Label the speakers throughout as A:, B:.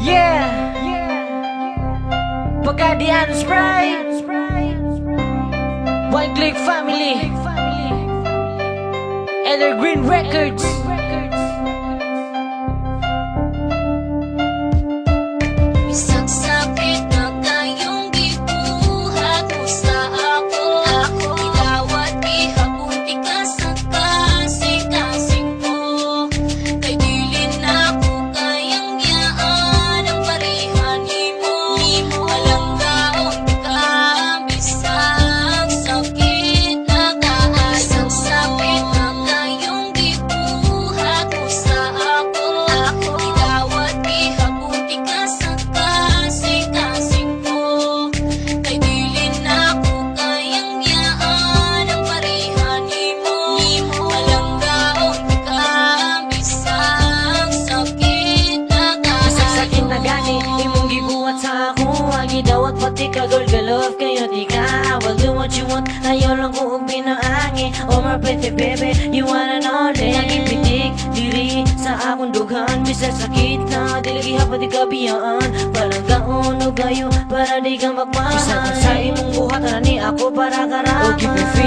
A: Yeah, Pagkadian Spray. One Click Family. Evergreen Records idawat pati ka girl ka love kayo di ka I will do what you want Ayaw lang ko og pinaangi. Oh my pretty baby You wanna know? It Nagipitik diri sa akong dughan. Bisa sakit na Dili gihapon di ka biyaan Parang gaon o gayo Para di ka magmahal. Isa ka sa imong buhat na ni ako para O it free and sad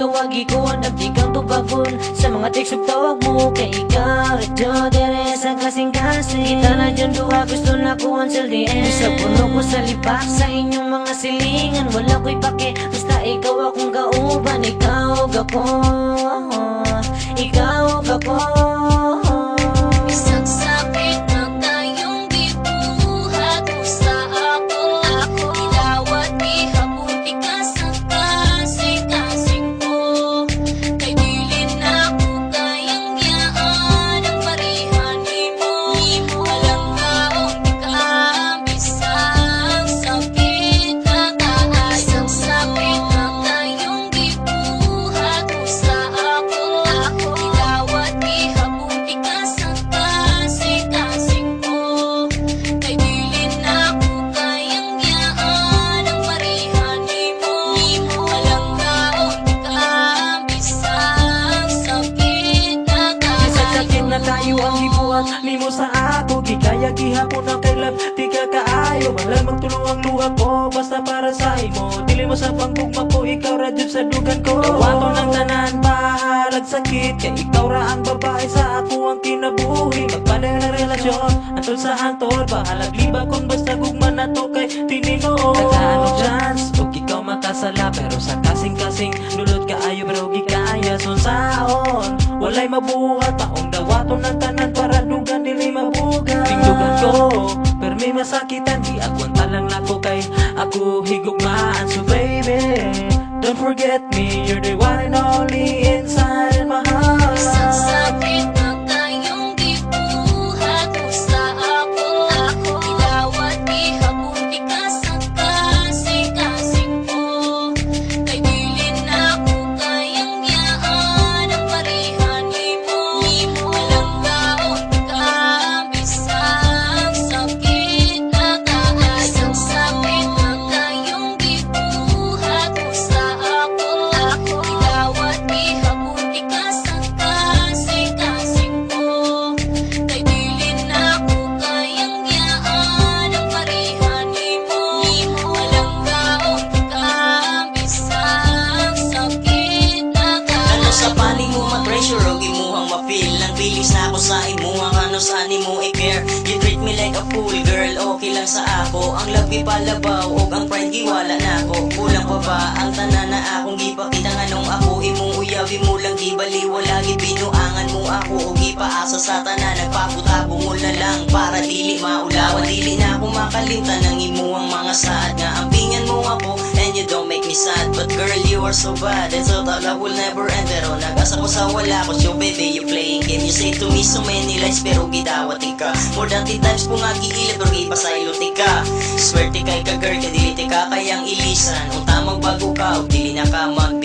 A: Tawagi ko ang nagtikang tubagon Sa mga text ug tawag mo Kay ikaw Radyo dire sa kasing-kasing Kita na dyan duha Gusto na ko until the end Isa puno ko sa lipak Sa inyong mga silingan Wala ko'y pake. Basta ikaw akong kauban Ikaw ug
B: Ang
C: hibuhat Nimo sa ako. Gikaya gihapon ang kay love Di ka kaayo. Malay magtulong ang luha ko Basta para sa imo. Dili mo sa panggugma ko Ikaw ra sa dugan ko. Dawato ng tanan Bahalag sakit. Kay ikaw ra ang babae sa ako ang kinabuhi. Magpanay na relasyon Antol sa hantod Bahalag masakitan Di agwanta lang nako kay Ako higugmaan So baby. Don't forget me You're the
D: ma-feel Nang bilis na ako sa imuhang ano sa ni mo i-care. You treat me like a fool girl, okay lang sa ako. Ang labi palabaw o ang pride giwala na ako. Kulang pa ba ang tanan na akong gipakita nga nung ako Imong uyawi mo lang gibali wala gibinuangan mo ako O gipaasa sa tanan nagpakutabo mo na lang Para dili maulawan. Dili na ako makalimtan ng imuhang mga saad Nga me sad But girl you are so bad. And so thought I will never end. Pero nag-asa ko sa wala ko so baby you playing game. You say to me so many lies pero gidawat ka More than 10 times po nga giilip pero gipasaylo ka Swerte kay ka girl kadili ka kayang ilisan. Kung tamang bago ka o dili na ka
B: Isang